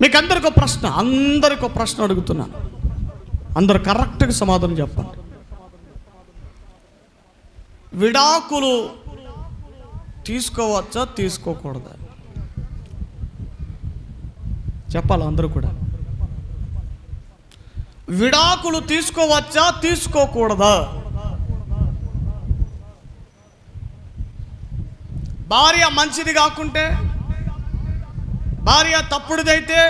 మీకు అందరికీ ప్రశ్న అందరికి ఒక ప్రశ్న అడుగుతున్నాను అందరు కరెక్ట్గా సమాధానం చెప్పండి. విడాకులు తీసుకోవచ్చా తీసుకోకూడదా? చెప్పాలి అందరూ కూడా? విడాకులు తీసుకోవచ్చా తీసుకోకూడదా? భార్య మంచిది కాకుంటే భార్య తప్పుడుదైతే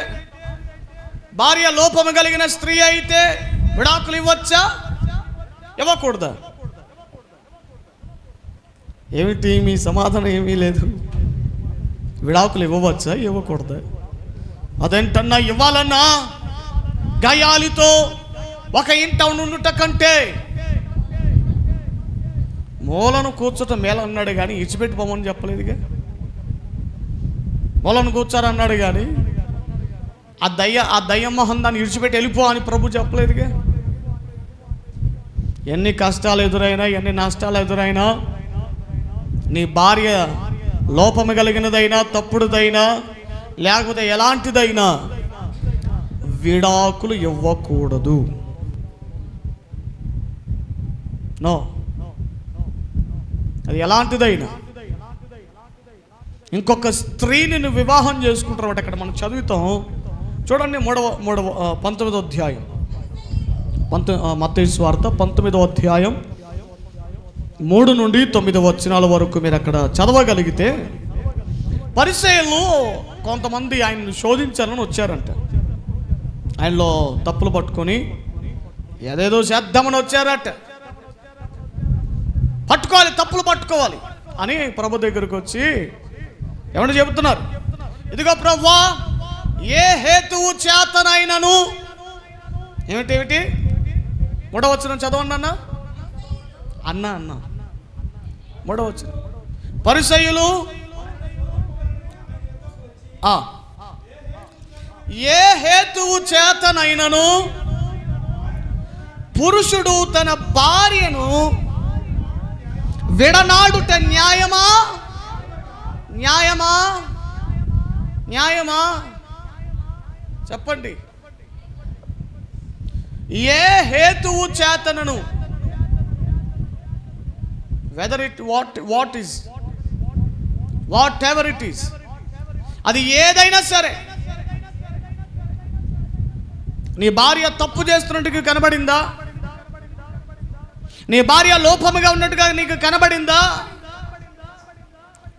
భార్య లోపము కలిగిన స్త్రీ అయితే విడాకులు ఇవ్వచ్చా? ఇవ్వకూడదా? ఏమిటి మీ సమాధానం ఏమీ లేదు? విడాకులు ఇవ్వవచ్చా? ఇవ్వకూడదా? అదేంటన్నా ఇవ్వాలన్నా గయాలితో ఒక ఇంట ఉండుట కంటే మూలను కూర్చుట మేల అన్నాడు కానీ ఇచ్చిపెట్టిపోమని చెప్పలేదుగా? పొలం కూర్చారన్నాడు కానీ ఆ దయ్య ఆ దయ్యం మొహం దాన్ని ఇడిచిపెట్టి వెళ్ళిపో అని ప్రభు చెప్పలేదుగా. ఎన్ని కష్టాలు ఎదురైనా ఎన్ని నష్టాలు ఎదురైనా నీ భార్య లోపము కలిగినదైనా తప్పుడుదైనా లేకపోతే ఎలాంటిదైనా విడాకులు ఇవ్వకూడదు. నో. అది ఎలాంటిదైనా ఇంకొక స్త్రీని నువ్వు వివాహం చేసుకుంటారు అక్కడ మనం చదువుతాం. చూడండి మూడవ మూడవ పంతొమ్మిదో అధ్యాయం. పంత మత్తయి వార్త పంతొమ్మిదో అధ్యాయం. మూడు నుండి తొమ్మిది వచనాల వరకు మీరు అక్కడ చదవగలిగితే పరిచయలు కొంతమంది ఆయన్ని శోధించాలని వచ్చారంట. ఆయనలో తప్పులు పట్టుకొని ఏదేదో చేద్దామని వచ్చారట. పట్టుకోవాలి తప్పులు పట్టుకోవాలి అని ప్రభు దగ్గరకు వచ్చి ఏమన్నా చెబుతున్నారు? ఇదిగో ప్రవ్వా ఏ హేతువు చేతనైనను? ఏమిటి ఏమిటి? మూడవచ్చిన చదవండి అన్న. అన్న అన్న. మూడవచ్చిన పరిసయులు ఏ హేతువు చేతనైనను? పురుషుడు తన భార్యను విడనాడుట న్యాయమా? న్యాయమా? న్యాయమా? చెప్పండి. ఏ హేతువు చేతనను? Whether it what what is whatever it is అది ఏదైనా సరే. నీ భార్య తప్పు చేస్తున్నట్టుగా కనబడిందా? నీ భార్య లోపముగా ఉన్నట్టుగా నీకు కనబడిందా?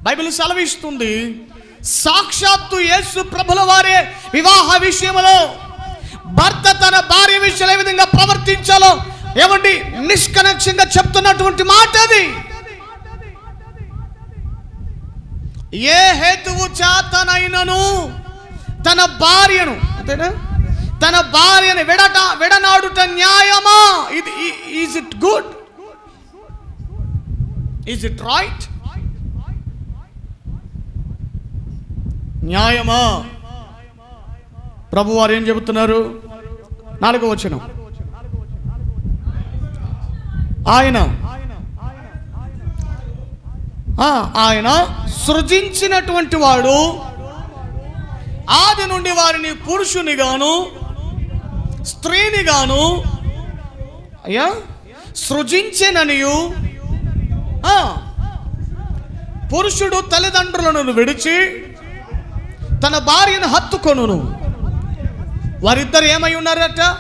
బైబిల్ సెలవిస్తుంది సాక్షాత్తు యేసు ప్రభుల వారే వివాహ విషయంలో భర్త తన భార్య విషయంలో ఏ విధంగా ప్రవర్తించాలో ఏమండి నిష్కనక్షంగా చెప్తున్నటువంటి మాట అది. ఏ హేతువు చేతనైనను తన భార్యను అంతేనా? తన భార్యను విడట విడనాడుట న్యాయమా? ఇది is it good is it right న్యాయమా? ప్రభు వారు ఏం చెబుతున్నారు? నాలుగో వచనం. ఆయన ఆయన సృజించినటువంటి వాడు ఆది నుండి వారిని పురుషుని గాను స్త్రీని గాను అయ్యా సృజించిననియు పురుషుడు తల్లిదండ్రులను విడిచి తన భార్యను హత్తుకొనును. వారిద్దరు ఏమై ఉన్నారట?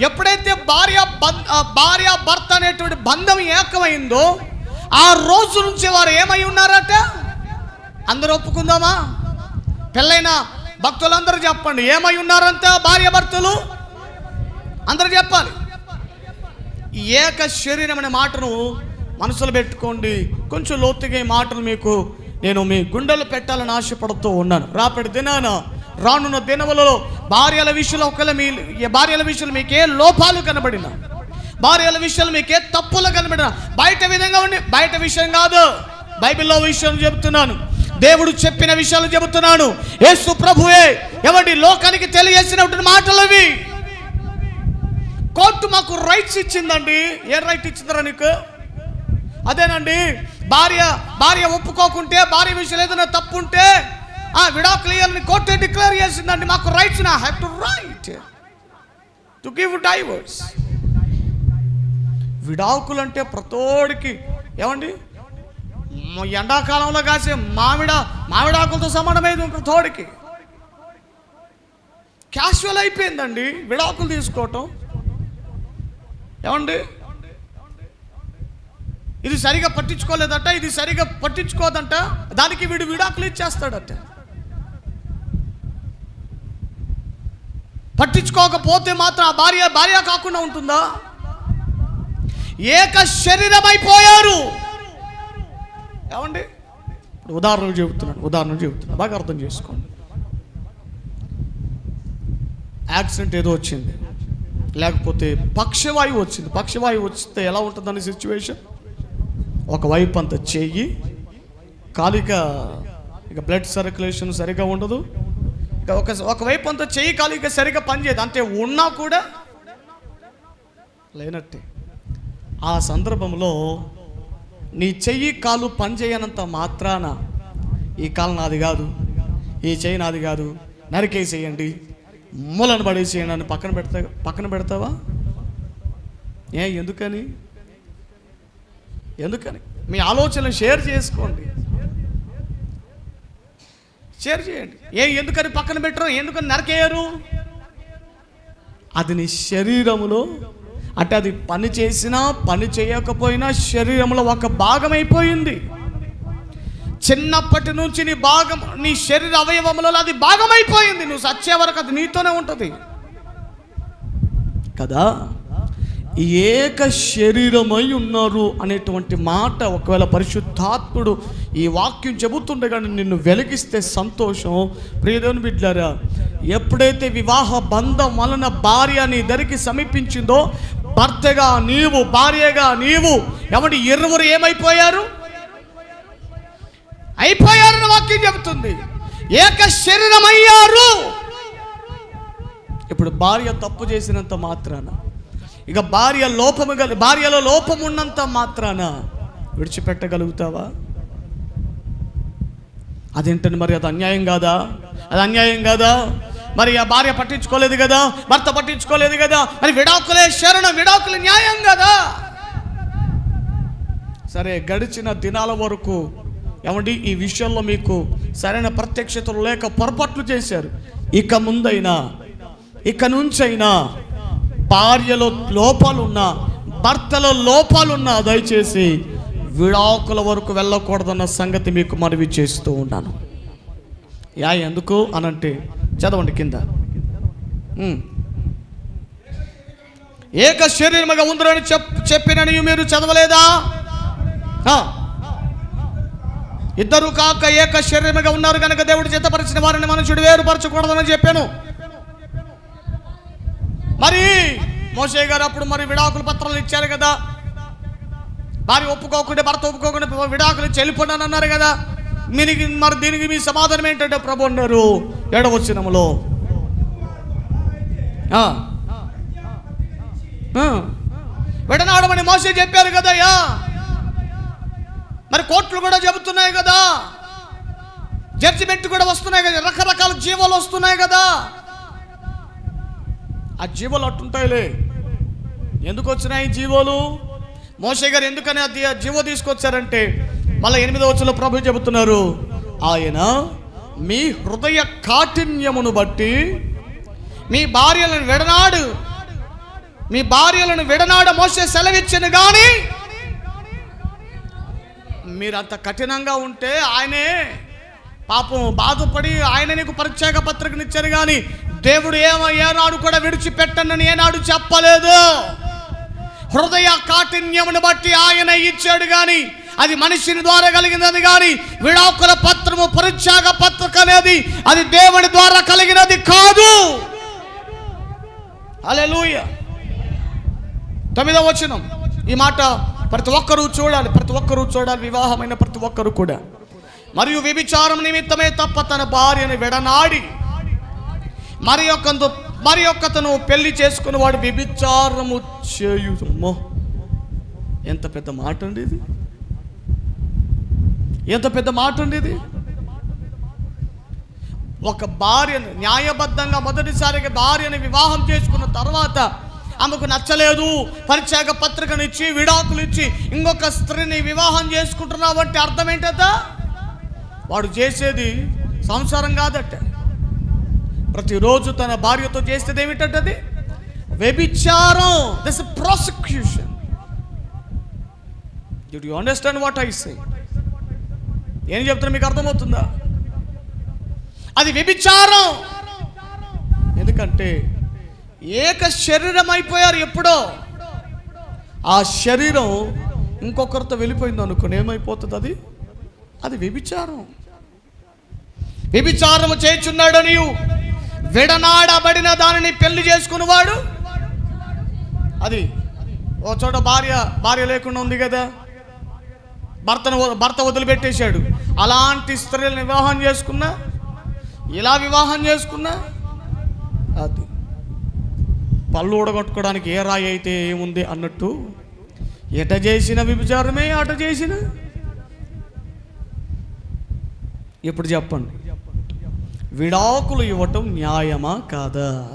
ఎప్పుడైతే భార్య భార్య భర్త అనేటువంటి బంధం ఏకమైందో ఆ రోజు నుంచి వారు ఏమై ఉన్నారట? అందరూ ఒప్పుకుందామా? పెళ్ళైన భక్తులందరూ చెప్పండి ఏమై ఉన్నారంట భార్య భర్తలు? అందరూ చెప్పాలి. ఏక శరీరం అనే మాటను మనసులో పెట్టుకోండి. కొంచెం లోతుగా ఈ మాటను మీకు నేను మీ గుండెలు పెట్టాలని ఆశపడుతూ ఉన్నాను. రాపటి దినాన రానున్న దినములలో భార్యల విషయంలో ఒకవేళ మీ భార్యల విషయంలో మీకే లోపాలు కనబడినా భార్యల విషయంలో మీకే తప్పులు కనబడినా బయట విధంగా ఉండి బయట విషయం కాదు బైబిల్లో విషయం చెబుతున్నాను. దేవుడు చెప్పిన విషయాలు చెబుతున్నాను. యేసు ప్రభువే ఎవరి లోకానికి తెలియజేసినటువంటి మాటలు అవి కోర్టు మాకు రైట్స్ ఇచ్చిందండి. ఏ రైట్ ఇచ్చిందరా నీకు? అదేనండి భార్య భార్య ఒప్పుకోకుంటే భార్య విషయంలో ఏదైనా తప్పు ఉంటే ఆ విడాకులు కోర్టు డిక్లేర్ చేసిందండి. మాకు రైట్స్ నా. Have to right to give divorce విడాకులు అంటే ప్రతోడికి ఏమండి? ఎండాకాలంలో కాసే మామిడ మామిడాకులతో సమానమైంది ప్రతోడికి. క్యాషువల్ అయిపోయిందండి విడాకులు తీసుకోవటం. ఏమండి? ఇది సరిగా పట్టించుకోలేదట ఇది సరిగా పట్టించుకోదంట దానికి వీడు విడాకులు ఇచ్చేస్తాడట. పట్టించుకోకపోతే మాత్రం ఆ భార్య భార్య కాకుండా ఉంటుందా? ఏక శరీరమైపోయారు. ఏమండి? ఇప్పుడు ఉదాహరణలు చెబుతున్నాను ఉదాహరణలు చెబుతున్నాను బాగా అర్థం చేసుకోండి. యాక్సిడెంట్ ఏదో వచ్చింది. లేకపోతే పక్షవాయువు వచ్చింది. పక్షవాయువు వస్తే ఎలా ఉంటుందని సిచ్యువేషన్ ఒక వైపు అంత చెయ్యి. కాలిక ఇక బ్లడ్ సర్క్యులేషన్ సరిగా ఉండదు. ఇక ఒక ఒకవైపు అంత చెయ్యి కాలిక సరిగా పనిచేయదు. అంతే ఉన్నా కూడా లేనట్టే. ఆ సందర్భంలో నీ చెయ్యి కాలు పనిచేయనంత మాత్రాన ఈ కాలు నాది కాదు. ఈ చెయ్యి నాది కాదు. నరికేసేయండి. మూలను పడేసేయండి అని పక్కన పెడతా పక్కన పెడతావా? ఏ ఎందుకని? ఎందుకని? మీ ఆలోచనలు షేర్ చేసుకోండి. షేర్ చేయండి. ఏ ఎందుకని పక్కన పెట్టరు? ఎందుకని నరకేయరు? అది నీ శరీరములో. అంటే అది పని చేసినా పని చేయకపోయినా శరీరంలో ఒక భాగం అయిపోయింది చిన్నప్పటి నుంచి నీ భాగం నీ శరీర అవయవములలో అది భాగం అయిపోయింది నువ్వు సచ్చే వరకు అది నీతోనే ఉంటుంది. కదా? ఏక శరీరమై ఉన్నారు అనేటువంటి మాట ఒకవేళ పరిశుద్ధాత్ముడు ఈ వాక్యం చెబుతుండగానే నిన్ను వెలిగిస్తే సంతోషం. ప్రియదేవుని బిడ్డారా ఎప్పుడైతే వివాహ బంధం వలన భార్య నీ దరికి సమీపించిందో భర్తగా నీవు భార్యగా నీవు ఎవరి ఇరువురు ఏమైపోయారు? అయిపోయారని వాక్యం చెబుతుంది. ఏక శరీరం అయ్యారు ఇప్పుడు భార్య తప్పు చేసినంత మాత్రాన ఇక భార్య లోపము గల భార్యలో లోపం ఉన్నంత మాత్రాన విడిచిపెట్టగలుగుతావా? అదేంటని మరి అది అన్యాయం కాదా? అది అన్యాయం కాదా? మరి ఆ భార్య పట్టించుకోలేదు కదా? భర్త పట్టించుకోలేదు కదా? మరి విడాకులే శరణ విడాకులు న్యాయం కదా? సరే గడిచిన దినాల వరకు ఏమండి ఈ విషయంలో మీకు సరైన ప్రత్యక్షతలు లేక పొరపాట్లు చేశారు. ఇక ముందైనా ఇక నుంచైనా భార్యలో లోపాలున్న భర్తలో లోపాలున్నా దయచేసి విడాకుల వరకు వెళ్ళకూడదన్న సంగతి మీకు మనవి చేస్తూ ఉన్నాను. యా ఎందుకు అనంటే చదవండి కింద. ఏక శరీరముగా ఉందరని చెప్ చెప్పినని మీరు చదవలేదా? ఇద్దరు కాక ఏక శరీరముగా ఉన్నారు కనుక దేవుడు చేతపరిచిన వారిని మనుషుడు వేరుపరచకూడదని చెప్పాను. మరి మోసే గారు అప్పుడు మరి విడాకుల పత్రాలు ఇచ్చారు కదా. భార్య ఒప్పుకోకుండా భర్త ఒప్పుకోకుండా విడాకులు చెల్లిపోండి అన్నారు కదా. మీకు మరి దీనికి మీ సమాధానం ఏంటంటే ప్రభు అన్నారు. ఏడవచ్చినములో విడనాడమని మోసే చెప్పారు కదయ్యా. మరి కోర్టులు కూడా చెబుతున్నాయి కదా. జడ్జిమెంట్ కూడా వస్తున్నాయి కదా. రకరకాల జీవాలు వస్తున్నాయి కదా. ఆ జీవోలు అట్టుంటాయిలే. ఎందుకు వచ్చినాయి జీవోలు? మోసే గారు ఎందుకని అది ఆ జీవో తీసుకొచ్చారంటే మళ్ళీ ఎనిమిదో వచ్చలో ప్రభు చెబుతున్నారు ఆయన మీ హృదయ కాఠిన్యమును బట్టి మీ భార్యలను విడనాడు. మీ భార్యలను విడనాడ మోసే సెలవిచ్చిన కానీ మీరు అంత కఠినంగా ఉంటే ఆయనే పాపం బాధపడి ఆయన నీకు పరిత్యాగ పత్రికనిచ్చారు కానీ దేవుడు ఏమో ఏనాడు కూడా విడిచిపెట్టనని ఏనాడు చెప్పలేదు. హృదయ కాఠిన్యమును బట్టి ఆయన ఇచ్చాడు కానీ అది మనిషిని ద్వారా కలిగినది కానీ విడాకుల పత్రము పరిత్యాగ పత్రిక అనేది అది దేవుని ద్వారా కలిగినది కాదు. అలెలుయ తొమ్మిదవ వచనం. ఈ మాట ప్రతి ఒక్కరూ చూడాలి ప్రతి ఒక్కరూ చూడాలి వివాహమైన ప్రతి ఒక్కరూ కూడా. మరియు వ్యభిచారం నిమిత్తమే తప్ప తన భార్యను విడనాడి మరి ఒకందు మరి ఒక్కతను పెళ్ళి చేసుకుని వాడు వ్యభిచారము చేయుమో ఎంత పెద్ద మాట అండి ఇది? ఎంత పెద్ద మాట అండి ఇది? ఒక భార్యను న్యాయబద్ధంగా మొదటిసారిగా భార్యని వివాహం చేసుకున్న తర్వాత ఆమెకు నచ్చలేదు. పరిచయ పత్రికను ఇచ్చి విడాకులు ఇచ్చి ఇంకొక స్త్రీని వివాహం చేసుకుంటున్నావంటే అర్థం ఏంటట వాడు చేసేది సంసారం కాదట. ప్రతిరోజు తన భార్యతో చేసేది ఏమిటంటే వ్యభిచారం. This prosecution do you understand what I say ఏం చెప్తున్నా మీకు అర్థమవుతుందా? అది వ్యభిచారం. ఎందుకంటే ఏక శరీరం అయిపోయారు ఎప్పుడో. ఆ శరీరం ఇంకొకరితో వెళ్ళిపోయింది అనుకుని ఏమైపోతుంది అది? అది వ్యభిచారం. వ్యభిచారము చేయుచున్నాడు నీవు విడనాడబడిన దానిని పెళ్ళి చేసుకున్నవాడు? అది ఓ చోట భార్య భార్య లేకుండా ఉంది కదా. భర్తను భర్త వదిలిపెట్టేశాడు. అలాంటి స్త్రీలను వివాహం చేసుకున్నా? ఇలా వివాహం చేసుకున్నా? అది. పళ్ళు ఊడగొట్టుకోవడానికి ఏ రాయి అయితే ఏముంది అన్నట్టు ఎట చేసిన విభచారమే అట చేసిన? ఇప్పుడు చెప్పండి. విడాకులు ఇవ్వటం న్యాయమా కాదా?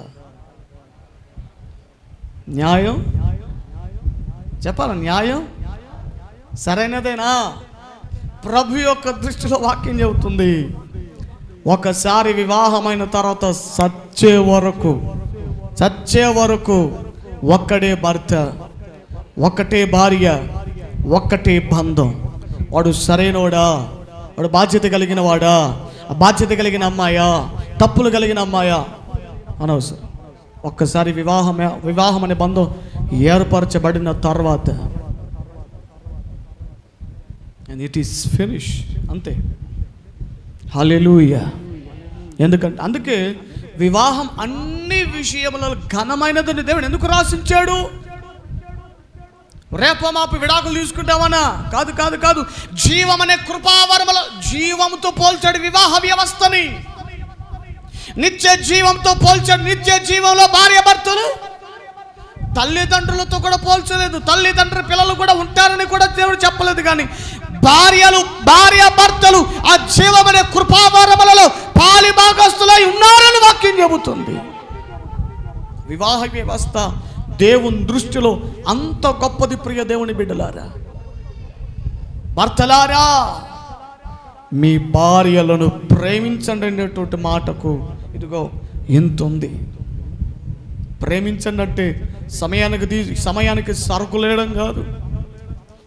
న్యాయం? చెప్పాలా న్యాయం? సరైనదేనా? ప్రభు యొక్క దృష్టిలో వాక్యం చెబుతుంది. ఒకసారి వివాహమైన తర్వాత సచ్చే వరకు చచ్చే వరకు ఒక్కడే భర్త ఒక్కటే భార్య ఒక్కటే బంధం. వాడు సరైనవాడా? వాడు బాధ్యత కలిగిన వాడా బాధ్యత కలిగిన అమ్మాయా? తప్పులు కలిగిన అమ్మాయా? అనవసరం ఒక్కసారి వివాహం వివాహం అనే బంధం ఏర్పరచబడిన తర్వాత అండ్ ఇట్ ఈస్ ఫినిష్ అంతే. హలెలూయ ఎందుకంటే అందుకే వివాహం అన్ని విషయములలో ఘనమైనదని దేవుడు ఎందుకు రాసించాడు? రేపో మాపు విడాకులు తీసుకుంటామన్నా? కాదు కాదు కాదు. జీవం అనే కృపావరముల జీవంతో పోల్చాడు వివాహ వ్యవస్థని. నిత్య జీవంతో పోల్చాడు నిత్య జీవంలో భార్య భర్తలు. తల్లిదండ్రులతో కూడా పోల్చలేదు. తల్లిదండ్రుల పిల్లలు కూడా ఉంటారని కూడా దేవుడు చెప్పలేదు కానీ భార్యలు భార్య భర్తలు ఆ జీవమనే కృపావరములలో పాలి భాగస్తులై ఉన్నారని వాక్యం చెబుతుంది. వివాహ వ్యవస్థ దేవుని దృష్టిలో అంత గొప్పది ప్రియ దేవుని బిడ్డలారా. భర్తలారా మీ భార్యలను ప్రేమించండి అనేటువంటి మాటకు ఇదిగో ఎంత ఉంది. ప్రేమించండి అంటే సమయానికి తీ సమయానికి సరుకు లేయడం కాదు.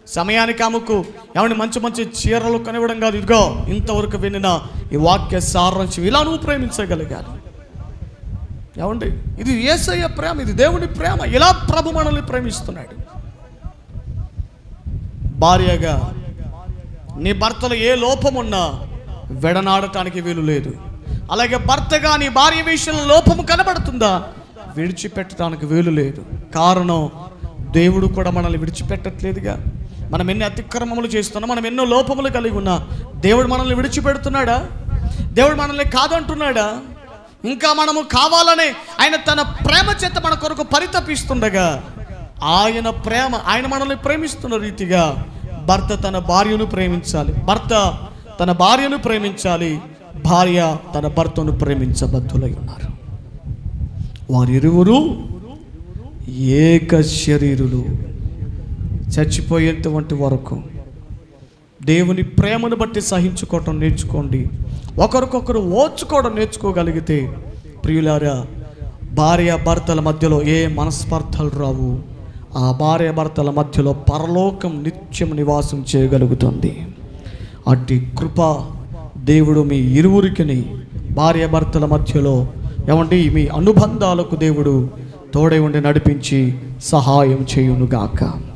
సమయానికి ఆమెకు ఎవరిని మంచి మంచి చీరలు కనివ్వడం కాదు. ఇదిగో ఇంతవరకు వినిన ఈ వాక్య సారాంశం ఇలా నువ్వు ప్రేమించగలిగాను ఏమండి? ఇది ఏసయ్య ప్రేమ ఇది దేవుని ప్రేమ. ఇలా ప్రభు మనల్ని ప్రేమిస్తున్నాడు. భార్యగా నీ భర్తలో ఏ లోపం ఉన్నా విడనాడటానికి వీలు లేదు. అలాగే భర్తగా నీ భార్య విషయంలో లోపము కనబడుతుందా? విడిచిపెట్టడానికి వీలు లేదు. కారణం దేవుడు కూడా మనల్ని విడిచిపెట్టట్లేదుగా. మనం ఎన్ని అతిక్రమములు చేస్తున్నాం మనం ఎన్నో లోపములు కలిగి ఉన్నా దేవుడు మనల్ని విడిచిపెడుతున్నాడా? దేవుడు మనల్ని కాదంటున్నాడా? ఇంకా మనము కావాలనే ఆయన తన ప్రేమ చేత మన కొరకు పరితపిస్తుండగా ఆయన ప్రేమ ఆయన మనల్ని ప్రేమిస్తున్న రీతిగా భర్త తన భార్యను ప్రేమించాలి. భర్త తన భార్యను ప్రేమించాలి. భార్య తన భర్తను ప్రేమించబద్ధులై ఉన్నారు వారిరువురు ఏక శరీరులు. చచ్చిపోయేటువంటి వరకు దేవుని ప్రేమను బట్టి సహించుకోవటం నేర్చుకోండి. ఒకరికొకరు ఓర్చుకోవడం నేర్చుకోగలిగితే ప్రియులారా భార్య భర్తల మధ్యలో ఏ మనస్పర్ధలు రావు. ఆ భార్య భర్తల మధ్యలో పరలోకం నిత్యం నివాసం చేయగలుగుతుంది. అట్టి కృప దేవుడు మీ ఇరువురికిని భార్య భర్తల మధ్యలో ఏమండి మీ అనుబంధాలకు దేవుడు తోడై ఉండి నడిపించి సహాయం చేయునుగాక.